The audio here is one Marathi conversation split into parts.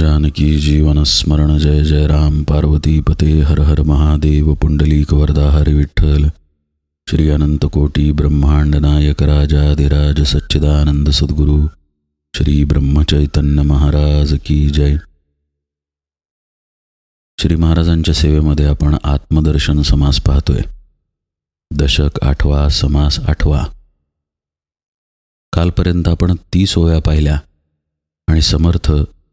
जानकी जीवन स्मरण जय जय राम। पार्वती पते हर हर महादेव। पुंडलीक वरदा हरी विठ्ठल। श्री अनंतकोटी ब्रह्मांड नायक राजाधिराज सच्चिदानंद सद्गुरु। श्री ब्रह्मचैतन्य महाराज की जय। श्री महाराजांच्या सेवेमध्ये आपण आत्मदर्शन समास पाहतोय. दशक आठवा समास आठवा. कालपर्यंत आपण तीस ओव्या पाहिल्या आणि समर्थ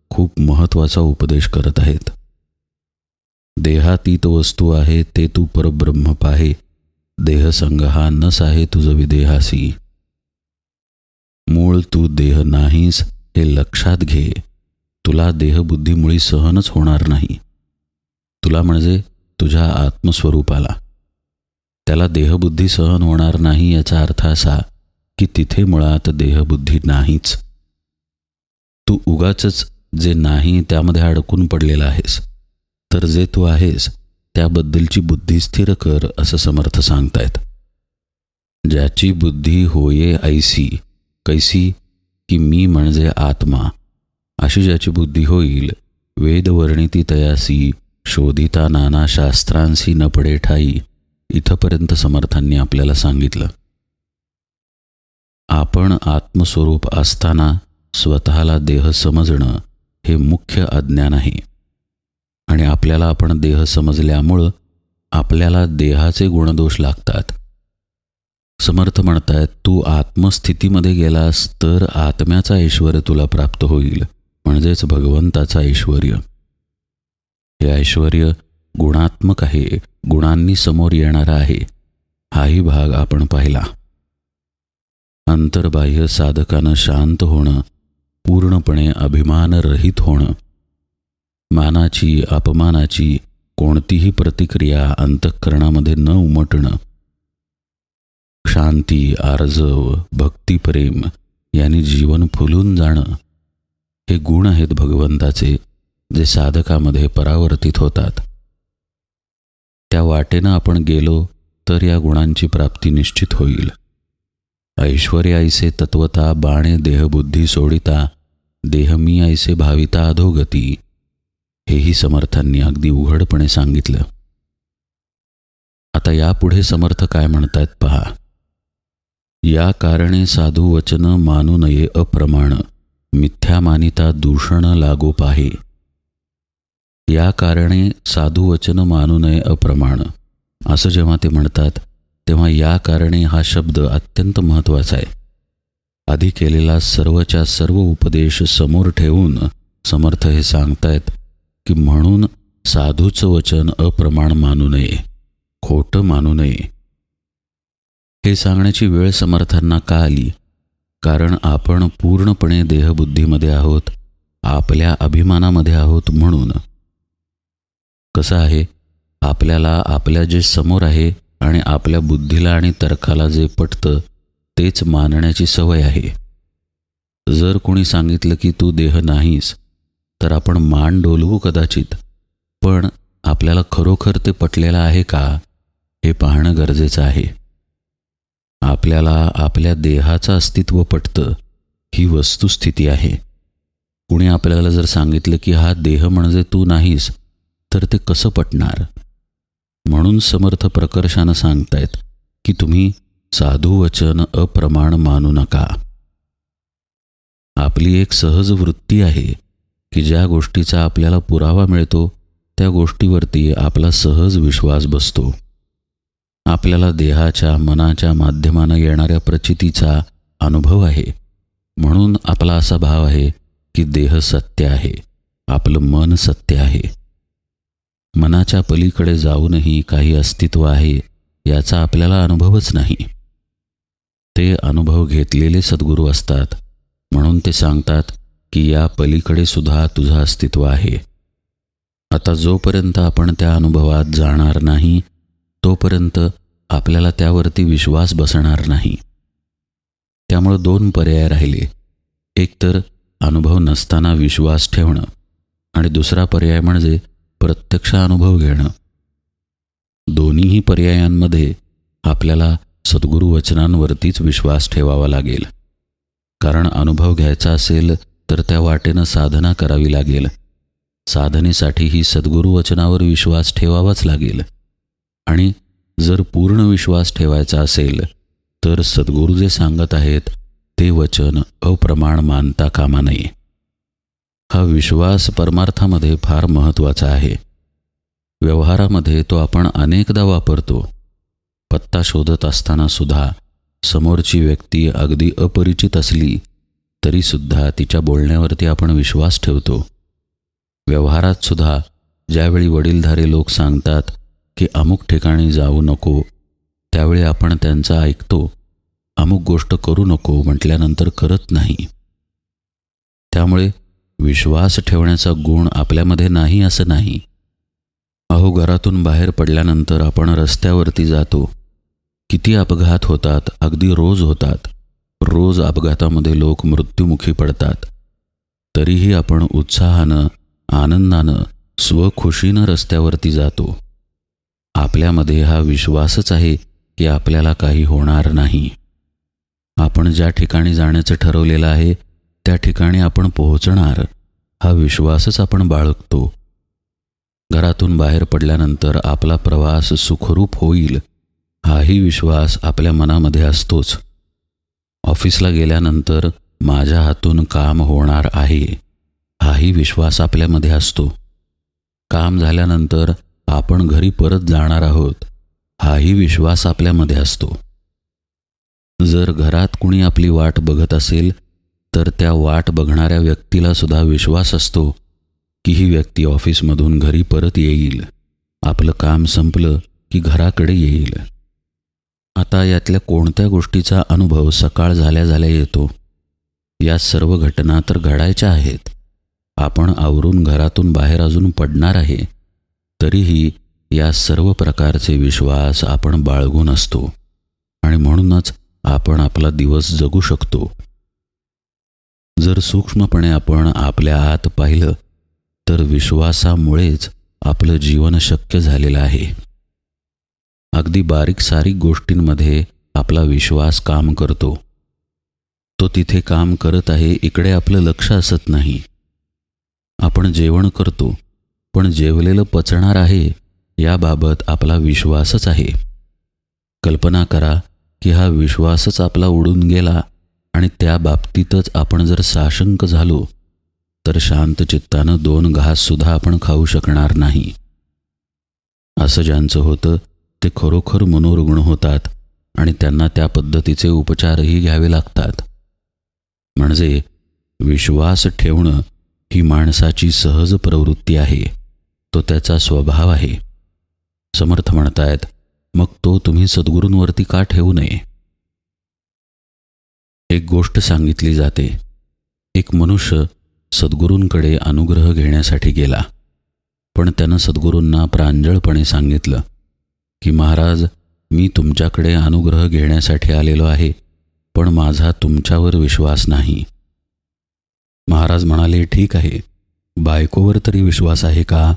खूप महत्त्वाचा उपदेश करत आहेत. देहातीत वस्तू आहे ते तू परब्रह्म पाहे. देहसंग हा नस आहे तुझ विदेहासी. मूळ तू देह नाहीस हे लक्षात घे. तुला देहबुद्धीमुळे सहनच होणार नाही. तुला म्हणजे तुझ्या आत्मस्वरूपाला. त्याला देहबुद्धी सहन होणार नाही याचा अर्थ असा की तिथे मुळात देहबुद्धी नाहीच. तू उगाचच जे नाही त्यामध्ये अडकून पडलेला आहेस. तर जे तू आहेस त्याबद्दलची बुद्धी स्थिर कर असं समर्थ सांगतायत. ज्याची बुद्धी होये ऐसी कैसी की मी म्हणजे आत्मा अशी ज्याची बुद्धी होईल वेदवर्णिती तयासी शोधिता नाना शास्त्रांशी न पडे ठाई इथंपर्यंत समर्थांनी आपल्याला सांगितलं. आपण आत्मस्वरूप असताना स्वतःला देह समजणं हे मुख्य अज्ञान आहे. आणि आपल्याला आपण देह समजल्यामुळं आपल्याला देहाचे गुणदोष लागतात. समर्थ म्हणतायत तू आत्मस्थितीमध्ये गेलास तर आत्म्याचा ऐश्वर तुला प्राप्त होईल. म्हणजेच भगवंताचा ऐश्वर. हे ऐश्वर गुणात्मक आहे गुणांनी समोर येणारा आहे. हाही भाग आपण पाहिला. अंतर्बाह्य साधकानं शांत होणं पूर्णपणे अभिमानरहित होणं. मानाची अपमानाची कोणतीही प्रतिक्रिया अंतःकरणामध्ये न उमटणं. शांती आर्जव भक्तिप्रेम यांनी जीवन फुलून जाणं. हे गुण आहेत भगवंताचे जे साधकामध्ये परावर्तित होतात. त्या वाटेनं आपण गेलो तर या गुणांची प्राप्ती निश्चित होईल. ऐश्वर्याईसे तत्वता बाणे देहबुद्धी सोडिता देहमी ऐसे भाविता अधोगती हेही समर्थांनी अगदी उघडपणे सांगितलं. आता यापुढे समर्थ काय म्हणतायत पहा. या कारणे साधू वचन मानू नये अप्रमाण मिथ्या मानिता दूषण लागो पाहे. या कारणे साधू वचन मानू नये अप्रमाण असं जेव्हा ते म्हणतात तेव्हा या कारणे हा शब्द अत्यंत महत्त्वाचा आहे. आधी केलेला सर्वच्या सर्व उपदेश समोर ठेवून समर्थ हे सांगतायत की म्हणून साधूचं वचन अप्रमाण मानू नये खोटं मानू नये. हे सांगण्याची वेळ समर्थांना का आली? कारण आपण पूर्णपणे देहबुद्धीमध्ये आहोत आपल्या अभिमानामध्ये आहोत म्हणून. कसं आहे? आपल्याला आपल्या जे समोर आहे आणि आपल्या बुद्धीला आणि तर्काला जे पटतं तेच मानण्याची सवय आहे. जर कोणी सांगितलं की तू देह नाहीस तर आपण मान डोलवू कदाचित. पण आपल्याला खरोखर ते पटलेलं आहे का हे पाहणं गरजेचं आहे. आपल्याला आपल्या देहाचं अस्तित्व पटतं ही वस्तुस्थिती आहे. कुणी आपल्याला जर सांगितलं की हा देह म्हणजे तू नाहीस तर ते कसं पटणार? म्हणून समर्थ प्रकर्षानं सांगतायत की तुम्ही साधू वचन अप्रमाण मानू नका. आपली एक सहज वृत्ती आहे की ज्या गोष्टीचा आपल्याला पुरावा मिळतो त्या गोष्टीवरती आपला सहज विश्वास बसतो. आपल्याला देहाच्या मनाच्या माध्यमानं येणाऱ्या प्रचितीचा अनुभव आहे. म्हणून आपला असा भाव आहे की देह सत्य आहे आपलं मन सत्य आहे. मनाच्या पलीकडे जाऊनही काही अस्तित्व आहे याचा आपल्याला अनुभवच नाही. ते अनुभव घेतलेले सद्गुरू असतात. म्हणून ते सांगतात की या पलीकडे सुद्धा तुझं अस्तित्व आहे. आता जोपर्यंत आपण त्या अनुभवात जाणार नाही तोपर्यंत आपल्याला त्यावरती विश्वास बसणार नाही. त्यामुळं दोन पर्याय राहिले. एक तर अनुभव नसताना विश्वास ठेवणं आणि दुसरा पर्याय म्हणजे प्रत्यक्ष अनुभव घेणं. दोन्हीही पर्यायांमध्ये आपल्याला सद्गुरुवचनांवरतीच विश्वास ठेवावा लागेल. कारण अनुभव घ्यायचा असेल तर त्या वाटेनं साधना करावी लागेल. साधनेसाठीही सद्गुरू वचनावर विश्वास ठेवावाच लागेल. आणि जर पूर्ण विश्वास ठेवायचा असेल तर सद्गुरू जे सांगत आहेत ते वचन अप्रमाण मानता कामा नये. हा विश्वास परमार्थामध्ये फार महत्त्वाचा आहे. व्यवहारामध्ये तो आपण अनेकदा वापरतो. पत्ता शोधत असताना सुद्धा समोरची व्यक्ती अगदी अपरिचित असली तरीसुद्धा तिच्या बोलण्यावरती आपण विश्वास ठेवतो. व्यवहारात सुद्धा ज्यावेळी वडीलधारे लोक सांगतात की अमुक ठिकाणी जाऊ नको त्यावेळी आपण त्यांचा ऐकतो अमुक गोष्ट करू नको म्हटल्यानंतर करत नाही. त्यामुळे विश्वास ठेवण्याचा गुण आपल्यामध्ये नाही असं नाही. अहो घरातून बाहेर पडल्यानंतर आपण रस्त्यावरती जातो किती अपघात होतात अगदी रोज होतात. रोज अपघातामध्ये लोक मृत्युमुखी पडतात. तरीही आपण उत्साहानं आनंदानं स्वखुशीनं रस्त्यावरती जातो. आपल्यामध्ये हा विश्वासच आहे की आपल्याला काही होणार नाही. आपण ज्या ठिकाणी जाण्याचं ठरवलेलं आहे त्या ठिकाणी आपण पोहोचणार हा विश्वासच आपण बाळगतो. घरातून बाहेर पडल्यानंतर आपला प्रवास सुखरूप होईल. हाही विश्वास आपल्या मनामध्ये असतोच. ऑफिसला गेल्यानंतर माझ्या हातून काम होणार आहे हाही विश्वास आपल्यामध्ये असतो. काम झाल्यानंतर आपण घरी परत जाणार आहोत हाही विश्वास आपल्यामध्ये असतो. जर घरात कुणी आपली वाट बघत असेल तर त्या वाट बघणाऱ्या व्यक्तीला सुद्धा विश्वास असतो की ही व्यक्ती ऑफिसमधून घरी परत येईल. आपलं काम संपलं की घराकडे येईल. आता यातल्या कोणत्या गोष्टीचा अनुभव सकाळ झाल्या झाल्या येतो? या सर्व घटना तर घडायच्या आहेत. आपण आवरून घरातून बाहेर अजून पडणार आहे. तरीही या सर्व प्रकारचे विश्वास आपण बाळगून असतो. आणि म्हणूनच आपण आपला दिवस जगू शकतो. जर सूक्ष्मपणे आपण आपल्या आत पाहिलं तर विश्वासामुळेच आपलं जीवन शक्य झालेलं आहे. अगदी बारीक सारीक गोष्टींमध्ये आपला विश्वास काम करतो. तो तिथे काम करत आहे इकडे आपलं लक्ष असत नाही. आपण जेवण करतो पण जेवलेलं पचणार आहे याबाबत आपला विश्वासच आहे. कल्पना करा की हा विश्वासच आपला उडून गेला आणि त्या बाबतीतच आपण जर साशंक झालो तर शांत चित्तानं दोन घाससुद्धा आपण खाऊ शकणार नाही. असं ज्यांचं होतं ते खरोखर मनोरुग्ण होतात आणि त्यांना त्या पद्धतीचे उपचारही घ्यावे लागतात. म्हणजे विश्वास ठेवणं ही माणसाची सहज प्रवृत्ती आहे. तो त्याचा स्वभाव आहे. समर्थ म्हणतायत मग तो तुम्ही सद्गुरूंवरती का ठेवू नये? एक गोष्ट सांगितली जाते. एक मनुष्य सद्गुरूंकडे अनुग्रह घेण्यासाठी गेला. पण त्यानं सद्गुरूंना प्रांजळपणे सांगितलं की महाराज मी तुमच्याकडे अनुग्रह घेण्यासाठी आलेलो आहे पण माझा तुमच्यावर विश्वास नाही. महाराज म्हणाले ठीक आहे. बायकोवर तरी विश्वास आहे का?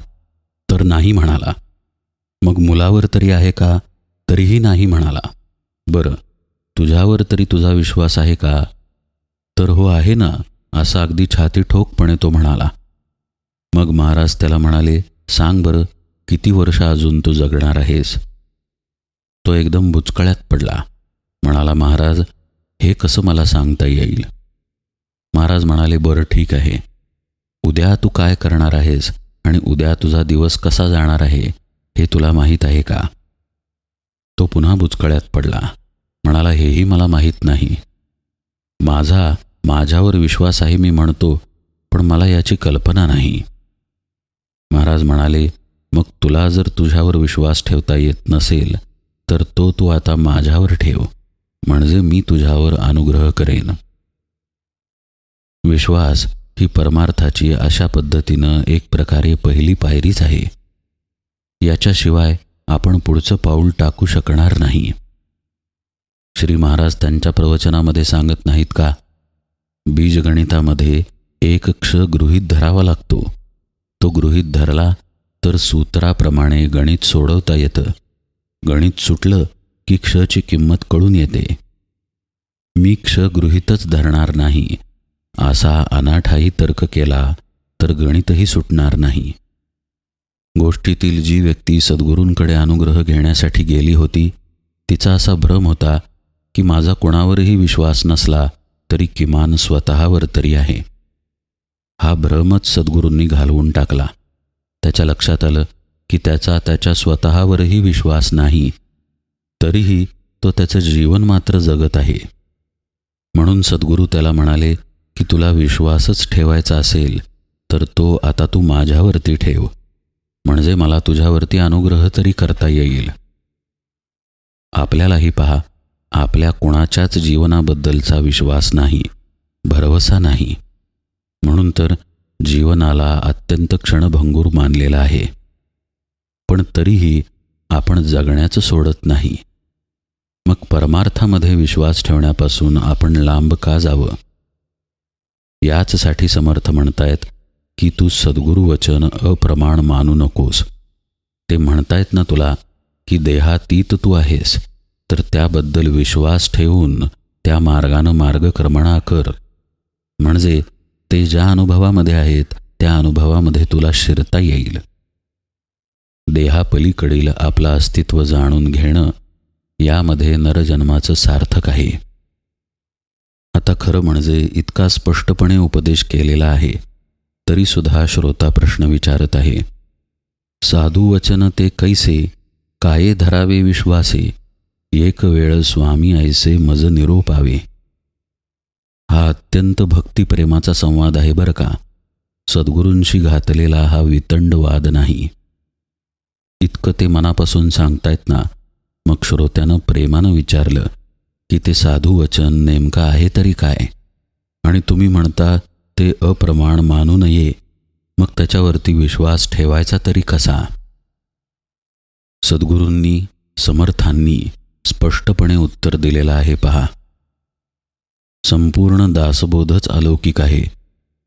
तर नाही म्हणाला. मग मुलावर तरी आहे का? तरीही नाही म्हणाला. बरं तुझ्यावर तरी तुझा विश्वास आहे का? तर हो आहे ना असा अगदी छाती ठोकपणे तो म्हणाला. मग महाराज त्याला म्हणाले सांग बरं किती वर्ष अजून तू जगणार आहेस? तो एकदम बुचकळ्यात पडला. म्हणाला महाराज हे कसं मला सांगता येईल? महाराज म्हणाले बरं ठीक आहे. उद्या तू काय करणार आहेस आणि उद्या तुझा दिवस कसा जाणार आहे हे तुला माहीत आहे का? तो पुन्हा बुचकळ्यात पडला. म्हणाला हेही मला माहीत नाही. माझा माझ्यावर विश्वास आहे मी म्हणतो पण मला याची कल्पना नाही. महाराज म्हणाले मग तुला जर तुझ्यावर विश्वास ठेवता येत नसेल तर तो तू आता माझ्यावर ठेव म्हणजे मी तुझ्यावर अनुग्रह करेन. विश्वास ही परमार्थाची अशा पद्धतीनं एक प्रकारे पहिली पायरीच आहे. याच्याशिवाय आपण पुढचं पाऊल टाकू शकणार नाही. श्री महाराज त्यांच्या प्रवचनामध्ये सांगत नाहीत का? बीजगणितामध्ये एक क्ष गृहीत धरावा लागतो. तो गृहीत धरला तर सूत्राप्रमाणे गणित सोडवता येतं. गणित सुटलं की क्षची किंमत कळून येते. मी क्ष गृहीतच धरणार नाही. असा अनाठाही तर्क केला तर गणितही सुटणार नाही. गोष्टीतील जी व्यक्ती सद्गुरूंकडे अनुग्रह घेण्यासाठी गेली होती तिचा असा भ्रम होता की माझा कोणावरही विश्वास नसला तरी किमान स्वतःवर तरी आहे. हा भ्रमच सद्गुरूंनी घालवून टाकला. त्याच्या लक्षात आलं की त्याचा त्याच्या स्वतःवरही विश्वास नाही तरीही तो त्याचं जीवन मात्र जगत आहे. म्हणून सद्गुरू त्याला म्हणाले की तुला विश्वासच ठेवायचा असेल तर तो आता तू माझ्यावरती ठेव म्हणजे मला तुझ्यावरती अनुग्रह तरी करता येईल. आपल्यालाही पहा आपल्या कोणाच्याच जीवनाबद्दलचा विश्वास नाही भरवसा नाही. म्हणून तर जीवनाला अत्यंत क्षणभंगूर मानलेला आहे. पण तरीही आपण जगण्याचं सोडत नाही. मग परमार्थामध्ये विश्वास ठेवण्यापासून आपण लांब का जावं? याचसाठी समर्थ म्हणतायत की तू सद्गुरु वचन अप्रमाण मानू नकोस. ते म्हणतायत ना तुला की देहातीत तू आहेस तर त्याबद्दल विश्वास ठेवून त्या मार्गानं मार्गक्रमणा कर. म्हणजे ते ज्या अनुभवामध्ये आहेत त्या अनुभवामध्ये तुला शिरता येईल. देहापलीकडील आपलं अस्तित्व जाणून घेणं यामध्ये नरजन्माचं सार्थक आहे. आता खरं म्हणजे इतका स्पष्टपणे उपदेश केलेला आहे तरीसुद्धा श्रोता प्रश्न विचारत आहे. साधू वचन ते कैसे काये धरावे विश्वासे एक वेळ स्वामी ऐसे मज निरोपावे. हा अत्यंत भक्तिप्रेमाचा संवाद आहे बरं का? सद्गुरूंशी घातलेला हा वितंड वाद नाही. इतकं ते मनापासून सांगतायत ना. मग श्रोत्यानं प्रेमानं विचारलं की ते साधू वचन नेमकं आहे तरी काय? आणि तुम्ही म्हणता ते अप्रमाण मानू नये. मग त्याच्यावरती विश्वास ठेवायचा तरी कसा? सद्गुरूंनी समर्थांनी स्पष्टपणे उत्तर दिलेलं आहे पहा. संपूर्ण दासबोधच अलौकिक आहे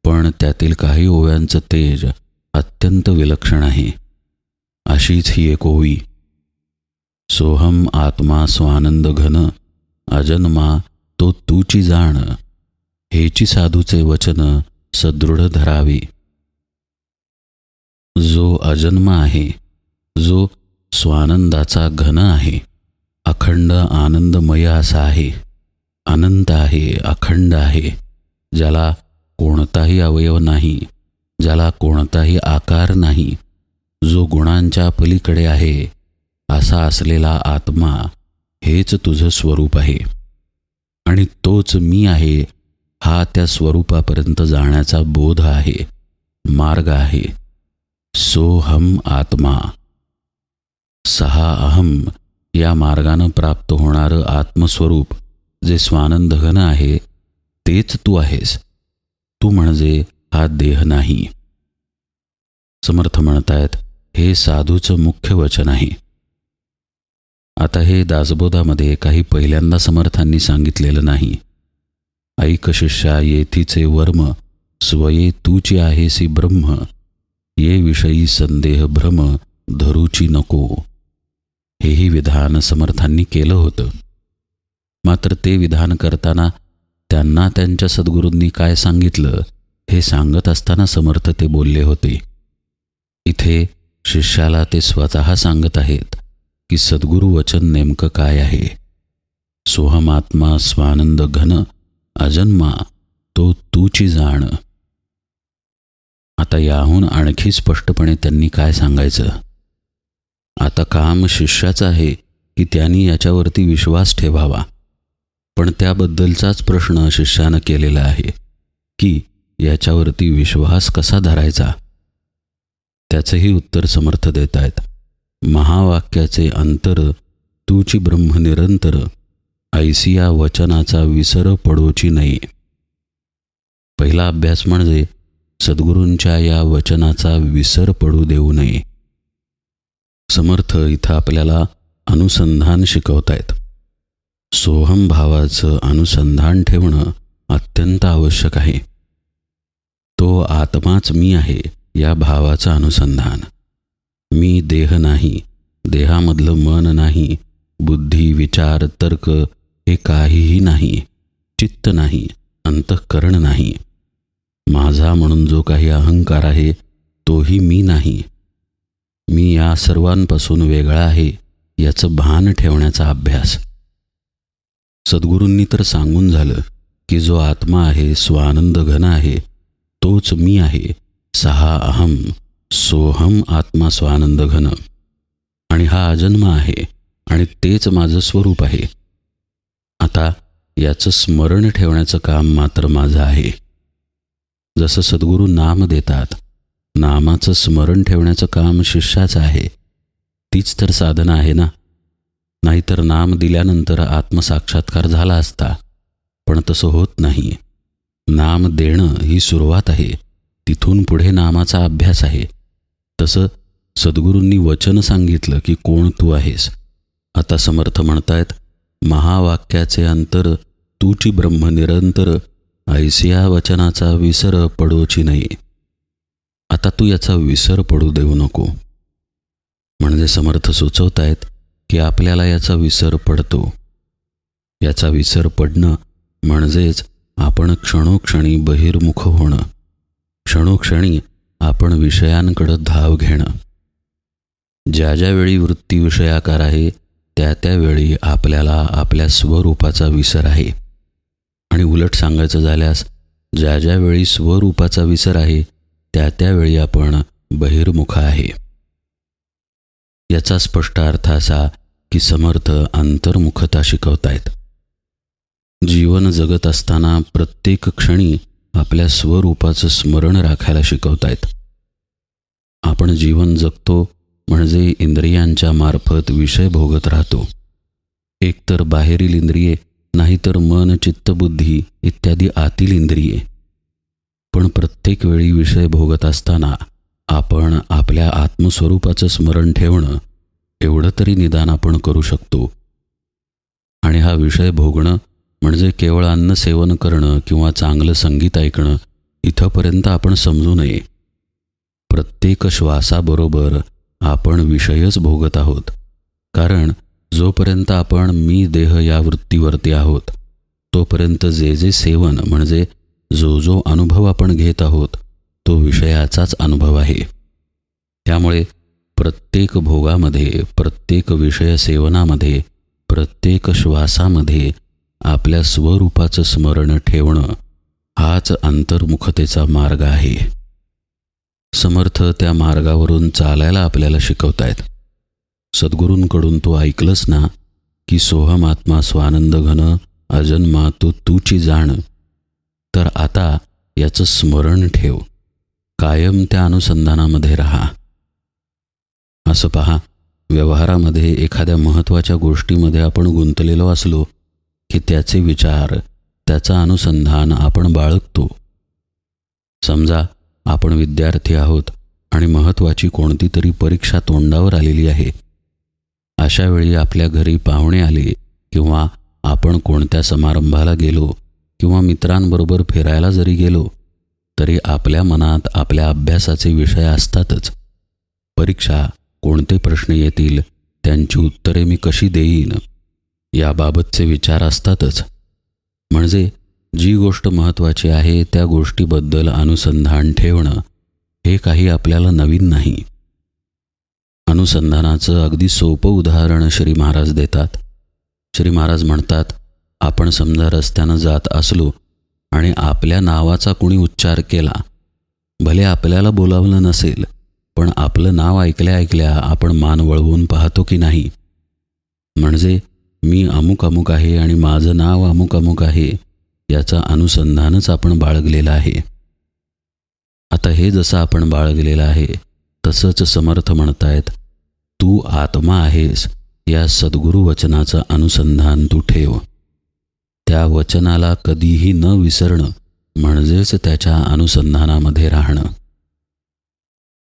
पण त्यातील काही ओव्यांचं तेज अत्यंत विलक्षण आहे. अशीच ही एक होवी सोहम आत्मा स्वानंद घन अजन्मा तो तूची जाण. हेची साधूचे वचन सदृढ धरावे. जो अजन्म आहे जो स्वानंदाचा घन आहे अखंड आनंदमय असा आहे अनंत आहे अखंड आहे ज्याला कोणताही अवयव नाही ज्याला कोणताही आकार नाही जो गुणांच्या पलीकडे आहे असा असलेला आत्मा हेच तुझं स्वरूप आहे. आणि तोच मी आहे हा त्या स्वरूपापर्यंत जाण्याचा बोध आहे मार्ग आहे. सोहम आत्मा. सहा अहम या मार्गानं प्राप्त होणारं आत्मस्वरूप जे स्वानंद घन आहे तेच तू आहेस. तू म्हणजे हा देह नाही. समर्थ म्हणतायत हे साधूचं मुख्य वचन आहे. आता हे दासबोधामध्ये काही पहिल्यांदा समर्थांनी सांगितलेलं नाही. ऐक शिष्या येथीचे वर्म स्वये तूची आहेसी ब्रह्म ये विषयी संदेह भ्रम धरूची नको. हेही विधान समर्थांनी केलं होतं. मात्र ते विधान करताना त्यांना त्यांच्या सद्गुरूंनी काय सांगितलं हे सांगत असताना समर्थ ते बोलले होते. इथे शिष्याला ते स्वतः सांगत आहेत की सद्गुरु वचन नेमकं काय आहे. सोहमात्मा स्वानंद घन अजन्मा तो तूची जाण. आता याहून आणखी स्पष्टपणे त्यांनी काय सांगायचं? आता काम शिष्याचं आहे की त्यांनी याच्यावरती विश्वास ठेवावा. पण त्याबद्दलचाच प्रश्न शिष्यानं केलेला आहे की याच्यावरती विश्वास कसा धरायचा? त्याचंही उत्तर समर्थ देत आहेत. महावाक्याचे अंतर तूची ब्रह्म निरंतर ऐसिया वचनाचा विसर पडोची नाही. पहिला अभ्यास म्हणजे सद्गुरूंच्या या वचनाचा विसर पडू देऊ नये. समर्थ इथं आपल्याला अनुसंधान शिकवतायत सोहम भावाचं अनुसंधान ठेवणं अत्यंत आवश्यक आहे. तो आत्माच मी आहे. या भावाचं अनुसंधान. मी देह नाही देहामधलं मन नाही बुद्धी विचार तर्क हे काहीही नाही चित्त नाही अंतःकरण नाही. माझा म्हणून जो काही अहंकार आहे तोही मी नाही. मी या सर्वांपासून वेगळा आहे याचं भान ठेवण्याचा अभ्यास. सद्गुरूंनी तर सांगून झालं की जो आत्मा आहे स्वानंद घन आहे तोच मी आहे. सहा अहम सोहम आत्मा स्वानंद घन. आणि हा अजन्म आहे आणि तेच माझं स्वरूप आहे. आता याचं स्मरण ठेवण्याचं काम मात्र माझं आहे. जसं सद्गुरू नाम देतात नामाचं स्मरण ठेवण्याचं काम शिष्याचं आहे. तीच तर साधना आहे ना? नाहीतर नाम दिल्यानंतर आत्मसाक्षात्कार झाला असता पण तसं होत नाही. नाम देणं ही सुरुवात आहे. तिथून पुढे नामाचा अभ्यास आहे. तसं सद्गुरूंनी वचन सांगितलं की कोण तू आहेस? आता समर्थ म्हणतायत महावाक्याचे अंतर तूची ब्रह्म निरंतर ऐसिया वचनाचा विसर पडोची नाही. आता तू याचा विसर पडू देऊ नको. म्हणजे समर्थ सुचवतायत की आपल्याला याचा विसर पडतो. याचा विसर पडणं म्हणजेच आपण क्षणोक्षणी बहिर्मुख होणं. क्षणोक्षणी आपण विषयांकडं धाव घेणं. ज्या ज्यावेळी वृत्ती विषयाकार आहे त्या त्यावेळी आपल्याला आपल्या स्वरूपाचा विसर आहे. आणि उलट सांगायचं झाल्यास ज्या ज्यावेळी स्वरूपाचा विसर आहे त्या त्यावेळी आपण बहिर्मुख आहे. याचा स्पष्ट अर्थ असा की समर्थ अंतर्मुखता शिकवतायत. जीवन जगत असताना प्रत्येक क्षणी आपल्या स्वरूपाचं स्मरण राखायला शिकवतायत. आपण जीवन जगतो म्हणजे इंद्रियांच्या मार्फत विषय भोगत राहतो. एकतर बाहेरील इंद्रिये नाहीतर मन चित्तबुद्धी इत्यादी आतील इंद्रिये. पण प्रत्येक वेळी विषय भोगत असताना आपण आपल्या आत्मस्वरूपाचं स्मरण ठेवणं एवढं तरी निदान आपण करू शकतो. आणि हा विषय भोगणं म्हणजे केवळ अन्न सेवन करणं किंवा चांगलं संगीत ऐकणं इथंपर्यंत आपण समजू नये. प्रत्येक श्वासाबरोबर आपण विषयच भोगत आहोत. कारण जोपर्यंत आपण मी देह या वृत्तीवरती आहोत तोपर्यंत जे जे सेवन म्हणजे जो जो अनुभव आपण घेत आहोत तो विषयाचाच अनुभव आहे. त्यामुळे प्रत्येक भोगामध्ये प्रत्येक विषय सेवनामध्ये प्रत्येक श्वासामध्ये आपल्या स्वरूपाचं स्मरण ठेवणं हाच अंतर्मुखतेचा मार्ग आहे. समर्थ त्या मार्गावरून चालायला आपल्याला शिकवतायत. सद्गुरूंकडून तू ऐकलंस ना की सोहमात्मा स्वानंद घन अजन्मा तू तूची जाण. तर आता याचं स्मरण ठेव. कायम त्या अनुसंधानामध्ये राहा. असं पहा व्यवहारामध्ये एखाद्या महत्त्वाच्या गोष्टीमध्ये आपण गुंतलेलो असलो की त्याचे विचार त्याचा अनुसंधान आपण बाळगतो. समजा आपण विद्यार्थी आहोत आणि महत्त्वाची कोणती तरी परीक्षा तोंडावर आलेली आहे. अशा वेळी आपल्या घरी पाहुणे आले किंवा आपण कोणत्या समारंभाला गेलो किंवा मित्रांबरोबर फिरायला जरी गेलो तरी आपल्या मनात आपल्या अभ्यासाचे विषय असतातच. परीक्षा कोणते प्रश्न येतील त्यांची उत्तरे मी कशी देईन? याबाबतचे विचार असतातच. म्हणजे जी गोष्ट महत्त्वाची आहे त्या गोष्टीबद्दल अनुसंधान ठेवणं हे काही आपल्याला नवीन नाही. अनुसंधानाचं अगदी सोपं उदाहरण श्री महाराज देतात. श्री महाराज म्हणतात आपण समजा रस्त्यानं जात असलो आणि आपल्या नावाचा कुणी उच्चार केला भले आपल्याला बोलावलं नसेल पण आपलं नाव ऐकल्या ऐकल्या आपण मान वळवून पाहतो की नाही? म्हणजे मी अमुक अमुक आहे आणि माझं नाव अमुक अमुक आहे याचा अनुसंधानच आपण बाळगलेलं आहे. आता हे जसं आपण बाळगलेलं आहे तसंच समर्थ म्हणतायत तू आत्मा आहेस या सद्गुरू वचनाचं अनुसंधान तू ठेव. त्या वचनाला कधीही न विसरणं म्हणजेच त्याच्या अनुसंधानामध्ये राहणं.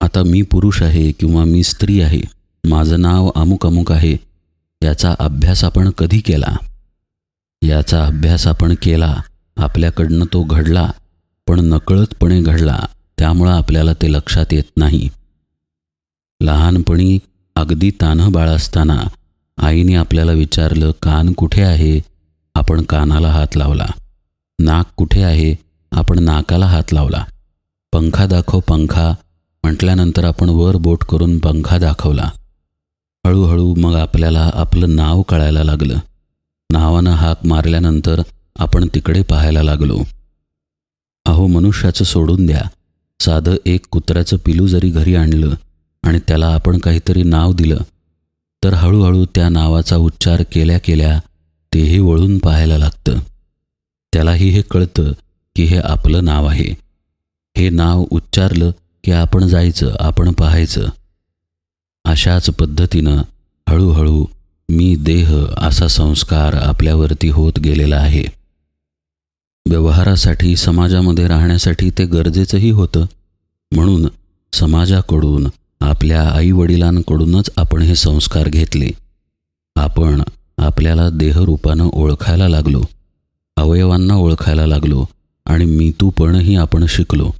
आता मी पुरुष आहे किंवा मी स्त्री आहे माझं नाव अमुक अमुक आहे याचा अभ्यास आपण कधी केला? याचा अभ्यास आपण केला आपल्याकडनं तो घडला पण नकळतपणे घडला त्यामुळं आपल्याला ते लक्षात येत नाही. लहानपणी अगदी तान्ह बाळ असताना आईने आपल्याला विचारलं कान कुठे आहे? आपण कानाला हात लावला. नाक कुठे आहे? आपण नाकाला हात लावला. पंखा दाखव पंखा. म्हटल्यानंतर आपण वर बोट करून पंखा दाखवला. हळूहळू मग आपल्याला आपलं नाव कळायला लागलं. नावानं हाक मारल्यानंतर आपण तिकडे पाहायला लागलो. अहो मनुष्याचं सोडून द्या. साधं एक कुत्र्याचं पिलू जरी घरी आणलं आणि त्याला आपण काहीतरी नाव दिलं तर हळूहळू त्या नावाचा उच्चार केल्या केल्या तेही वळून पाहायला लागतं. त्यालाही हे कळतं की हे आपलं नाव आहे. हे नाव उच्चारलं की आपण जायचं आपण पाहायचं. अशाच पद्धतीनं हळूहळू मी देह असा संस्कार आपल्यावरती होत गेलेला आहे. व्यवहारासाठी समाजामध्ये राहण्यासाठी ते गरजेचंही होतं. म्हणून समाजाकडून आपल्या आईवडिलांकडूनच आपण हे संस्कार घेतले. आपण आपल्याला देहरूपानं ओळखायला लागलो. अवयवांना ओळखायला लागलो. आणि मी तूपणही आपण शिकलो.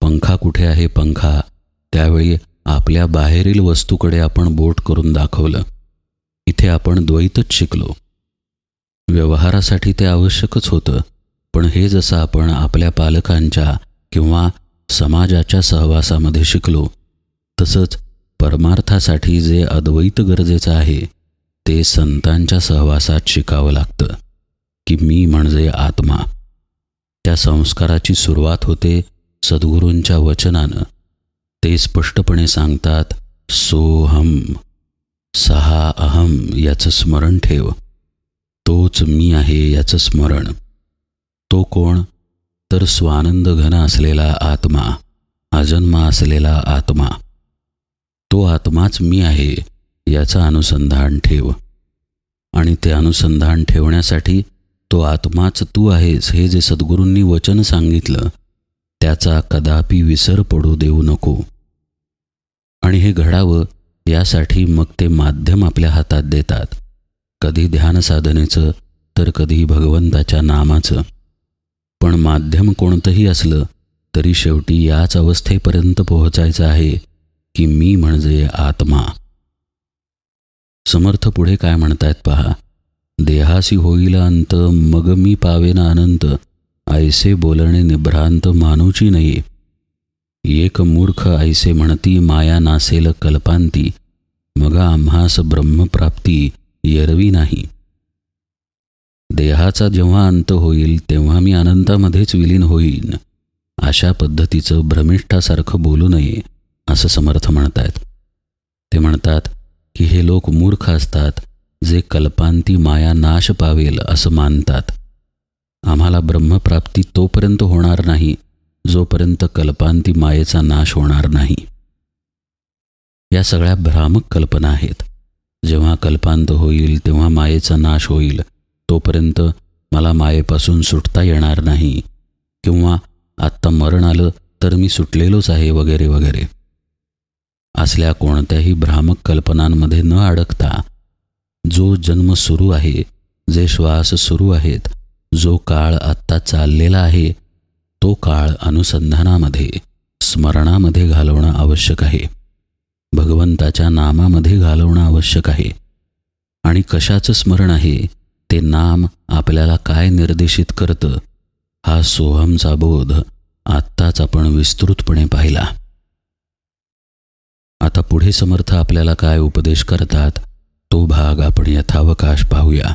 पंखा कुठे आहे? पंखा. त्यावेळी आपल्या बाहेरील वस्तूकडे आपण बोट करून दाखवलं. इथे आपण द्वैतच शिकलो. व्यवहारासाठी ते आवश्यकच होतं पण हे जसं आपण आपल्या पालकांच्या किंवा समाजाच्या सहवासामध्ये शिकलो तसंच परमार्थासाठी जे अद्वैत गरजेचं आहे ते संतांच्या सहवासात शिकावं लागतं की मी म्हणजे आत्मा. त्या संस्काराची सुरुवात होते सद्गुरूंच्या वचनानं. ते स्पष्टपणे सांगतात सोहम सहा अहम याचं स्मरण ठेव. तोच मी आहे याचं स्मरण. तो कोण? तर स्वानंद घन असलेला आत्मा अजन्मा असलेला आत्मा. तो आत्माच मी आहे याचं अनुसंधान ठेव. आणि ते अनुसंधान ठेवण्यासाठी तो आत्माच तू आहेस हे जे सद्गुरूंनी वचन सांगितलं त्याचा कदापि विसर पडू देऊ नको. आणि हे घडावं यासाठी मग ते माध्यम आपल्या हातात देतात. कधी ध्यान साधनेचं तर कधी भगवंताच्या नामाचं. पण माध्यम कोणतंही असलं तरी शेवटी याच अवस्थेपर्यंत पोहोचायचं आहे की मी म्हणजे आत्मा. समर्थ पुढे काय म्हणतायत पहा. देहासी होईल अंत मग मी पावेन अनंत. ऐसे बोलणे निभ्रांत मानूची नाही. एक मूर्ख ऐसे म्हणती माया नासेल कल्पांती मग आम्हास ब्रह्मप्राप्ती येरवी नाही. देहाचा जेव्हा अंत होईल तेव्हा मी अनंतामध्येच विलीन होईन. अशा पद्धतीचं भ्रमिष्ठासारखं बोलू नये असं समर्थ म्हणतायत ते म्हणतात की हे लोक मूर्ख असतात जे कल्पांती माया नाश पावेल असं मानतात. आम्हाला ब्रह्मप्राप्ती तोपर्यंत होणार नाही जोपर्यंत कल्पांती मायेचा नाश होणार नाही. या सगळ्या भ्रामक कल्पना आहेत. जेव्हा कल्पांत होईल तेव्हा मायेचा नाश होईल तोपर्यंत मला मायेपासून सुटता येणार नाही किंवा आत्ता मरण आलं तर मी सुटलेलोच आहे वगैरे वगैरे. असल्या कोणत्याही भ्रामक कल्पनांमध्ये न अडकता जो जन्म सुरू आहे जे श्वास सुरू आहेत जो काळ आत्ता चाललेला आहे तो काळ अनुसंधानामध्ये स्मरणामध्ये घालवणं आवश्यक आहे. भगवंताच्या नामामध्ये घालवणं आवश्यक आहे. आणि कशाचं स्मरण आहे ते नाम आपल्याला काय निर्देशित करतं हा सोहमचा बोध आत्ताच आपण विस्तृतपणे पाहिला. आता पुढे समर्थ आपल्याला काय उपदेश करतात तो भाग आपण यथावकाश पाहूया.